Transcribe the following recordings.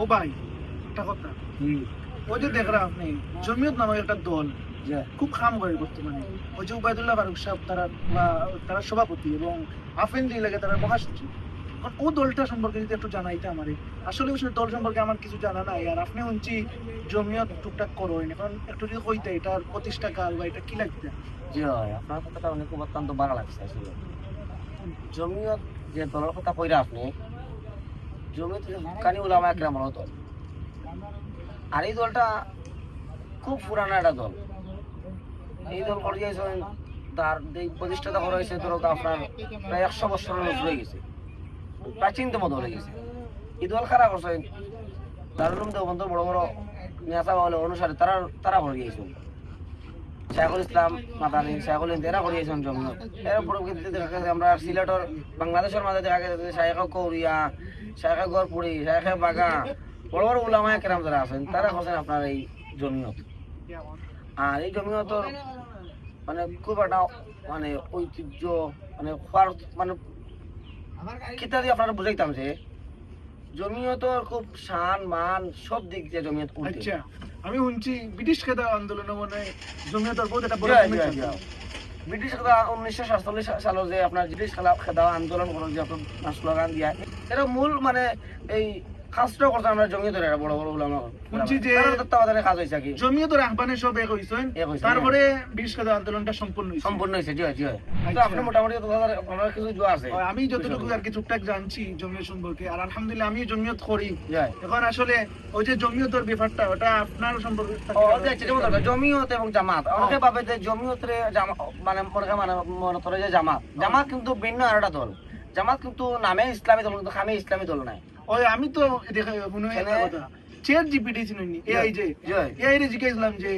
ও ভাই একটা কথা। ওই যে দেখলাম আপনি জমিয়ত নামক একটা দল খুব খাম করে বর্তমানে। ওই যে উবায়দুল্লাহ ফারুক সাহেব তারা তারা সভাপতি এবং আফেন্দি লাগে তারা মহাসচিব। এখন ও দলটা সম্পর্কে যদি একটু জানাইতে আমারে আসলে ওই দল সম্পর্কে আমার কিছু জানা নাই আর আপনি শুনছি জমিয়ত টুকটাক করো এখন একটু যদি কইতে এটার প্রতিষ্ঠা কাল বা এটা কি লাগতে জি হয় আপনার কথাটা অনেক অত্যন্ত ভালো লাগছে আসলে। জমিয়ত যে দলের কথা কইরা আপনি জমিয়ত কানি উলামা একরাম দল। আর এই দলটা খুব পুরানো একটা দল। এই দল করে গেছেন তার প্রতিষ্ঠাতা করা হয়েছে, ধরো আপনার প্রায় একশো বছরের হয়ে গেছে। প্রাচীনতম দল হয়ে গেছে। এই দল খারাপ করছে? দারুল দেবন্ধ বড় বড় নেতা বলে অনুসারে তারা তারা ভরে গিয়েছে। শাহুল ইসলাম, মাদানি, শাহুল এরা করিয়েছেন জমিয়ত এর পরবর্তীতে দেখা গেছে আমরা সিলেটর, বাংলাদেশের মাঝে দেখা গেছে শাহেখ কৌরিয়া শাহেখ গড়পুরি শাহেখ বাগা, বড় বড় উলামায় কেরাম যারা আছেন, তারা হচ্ছেন আপনার এই জমিয়ত। আর এই জমিয়তর মানে খুব একটা মানে ঐতিহ্য মানে খোয়ার মানে কিতা দিয়ে আপনারা বুঝাইতাম যে জমিয়তর খুব শান মান সব দিক দিয়ে জমিয়ত আচ্ছা আমি শুনছি ব্রিটিশ খেদা আন্দোলনে মনে জমিয়ত জমিয়তের বহুত একটা বড়। ব্রিটিশ খেতা উনিশশো সাতচল্লিশ সালের যে আপনার ব্রিটিশ খেলা খেদা আন্দোলন করেন যে আপনার স্লোগান দিয়া। এটা মূল মানে এই কাজটা করছে আমরা জমি ধরে বড় বড় শুনছি যে- তত্ত্বাবধানে কাজ হয়েছে কি। জমিয়তের আহ্বানে সব এক হইছেন তারপরে খেদা আন্দোলনটা সম্পূর্ণ সম্পূর্ণ জি জি তো আচ্ছা। আপনি মোটামুটি তো দাদা আপনার কিছু জোয়া আছে। আমি যতটুকু আর কি টুকটাক জানছি জমিয়ত সম্পর্কে আর আলহামদুলিল্লাহ আমি জমিয়ত করি। এখন আসলে ওই যে জমিয়তের ব্যাপারটা ওটা আপনার সম্পর্কে জমিয়ত এবং জামাত অনেকে ভাবে যে জমিয়তরে জামা মানে মনে মানে করে যে জামাত। জামাত কিন্তু ভিন্ন আর একটা দল। জামাত কিন্তু নামে ইসলামী দল কিন্তু খামে ইসলামী দল নাই। ওই আমি তো দেখা মনে হয় কথা। চেয়ার জিপিটি চিনি এআই যে। এআই রে জিজ্ঞাসলাম যে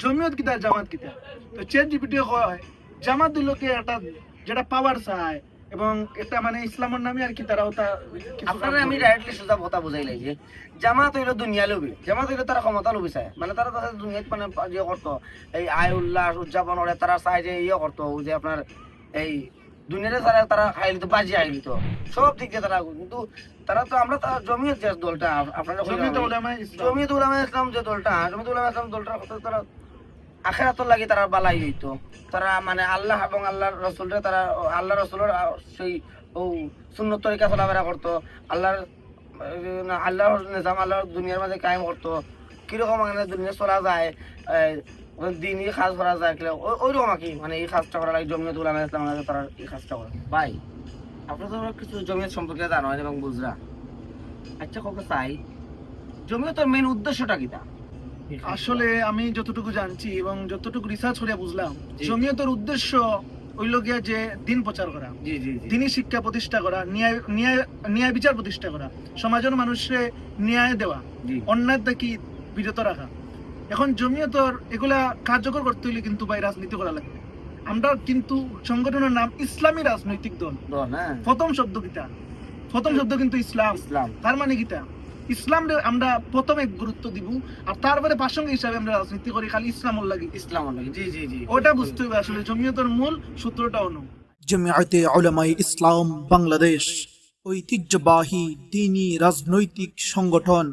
জমিয়ত কিতা জামাত কিতা? তো চেয়ার জিপিটি হয় জামাত দিলকে একটা যেটা পাওয়ার চায় এবং একটা মানে ইসলামের নামে আর কি তারাও তা কিছু আপনারা আমি। ডাইরেক্টলি সোজা কথা বুঝাইলাই যে জামাত হইল দুনিয়া লোভী। জামাত হইল তারা ক্ষমতা লোভী চায়। মানে তারা তাদের দুনিয়াত মানে ইয়ে করতো। এই আয় উল্লাস উদযাপন করে তারা চায় যে ইয়ে করতো যে আপনার এই দুনিয়াতে তারা তারা খাই লিতো বাজি খাই লিতো সব দিক দিয়ে তারা কিন্তু তারা তো আমরা তো জমিয়ত যে দলটা আপনারা জমিয়ত। উলামা ইসলাম। যে দলটা। জমিয়ত উলামা ইসলাম দলটা কথা তারা আখেরাতর লাগি তারা বালাই হইতো তারা মানে আল্লাহ এবং আল্লাহর রসুলটা তারা আল্লাহ রসুলের সেই ও সুন্নত তরিকা চলাফেরা করতো। আল্লাহর না, আল্লাহর নিজাম আল্লাহর দুনিয়ার মাঝে কায়েম করতো। কীরকম মানে দুনিয়া চলা যায় দিনই কাজ করা যায় ওই- ওইরকম আর কি মানে এই কাজটা করা লাগে জমিয়ত উলামা ইসলাম লাগে তারা এই কাজটা করে। ভাই আপনি তো কিছু জমিয়ত সম্পর্কে জানো এবং বুঝরা। আচ্ছা কত চাই? জমিয়তের মেন উদ্দেশ্যটা কিটা আসলে আমি যতটুকু জানছি এবং যতটুকু রিসার্চ করে বুঝলাম। জমিয়তের উদ্দেশ্য হইল গিয়া যে দিন প্রচার করা। জি জি জি। দিনী শিক্ষা প্রতিষ্ঠা করা ন্যায় ন্যায় ন্যায় বিচার প্রতিষ্ঠা করা। সমাজের মানুষকে ন্যায় দেওয়া অন্যায় থেকে বিরত রাখা। এখন জমিয়তর এগুলা কার্যকর করতে হইলে কিন্তু ভাই রাজনীতি করা লাগবে। আমরা কিন্তু সংগঠনের নাম ইসলামী রাজনৈতিক দল। হ্যাঁ। প্রথম শব্দ কিতা? প্রথম শব্দ কিন্তু ইসলাম। ইসলাম। তার মানে কিতা? ইসলাম আমরা প্রথমে গুরুত্ব দিব আর তারপরে প্রাসঙ্গিক হিসাবে আমরা রাজনীতি করি খালি ইসলামর লাগি। ইসলাম লাগে জি জি জি। ওটা বুঝতে হবে আসলে জমিয়তের মূল সূত্রটা অন্য জমিয়াতে উলামায়ে ইসলাম বাংলাদেশ ঐতিহ্যবাহী দিনী রাজনৈতিক সংগঠন।